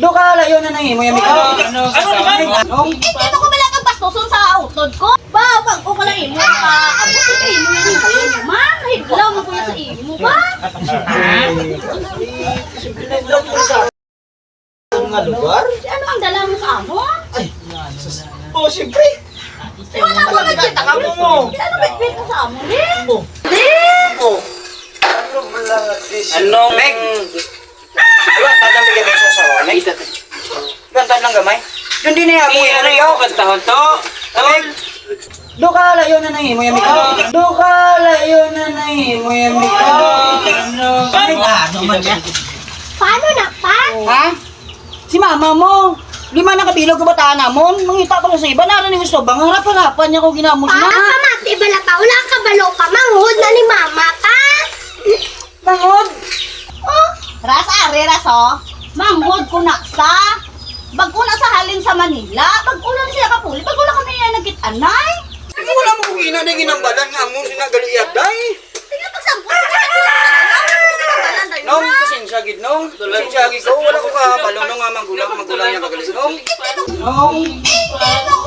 Do ka layo na nang imo yami ka. Ano? Ano Ito ko bala kang pastuson sa utod ko. Ba, wag ko pala imo ka. Abot ko imo ni imo. Ma, higlaw mo kuya sa imo ba? nga lugar. Ano ang dala mo sa amo? Oh, siyempre. Wala ko na kita Taka mo mo. Ano bitbit mo sa amo ni? Oh. Ano, Meg? Iwan, tatang bigyan kayo sa sawa, Meg. Ganda lang gamay. Yung din niya, mo ano yun. Kantahon to. Meg. Do ka layo na nang imo yami ka. Do ka layo na nang imo yami ka. Ano? Ano man yan? Paano na pa? Ha? Si mama mo. Lima na kabilog ka bataan namon. Mangita pa lang sa iba. Naran yung gusto. Bang harap-harapan niya kung ginamos na. ka mati bala pa? Wala ka balo ka manghod na ni mama pa? Bangod. Oh, ras are ras oh. Manghod ko na sa Bag ko na sa halin sa Manila. Bag ko na siya kapuli. Bag ko na kami na nagkitanay. Wala mo kung ina na ginambalan nga mo sinagaliyag day. Tingnan pa sa Nong, pasensya gid nong. Pasensya gid ko. Wala ko ka balong nung nga magulang magulang niya kagaling nong. Nong. Ano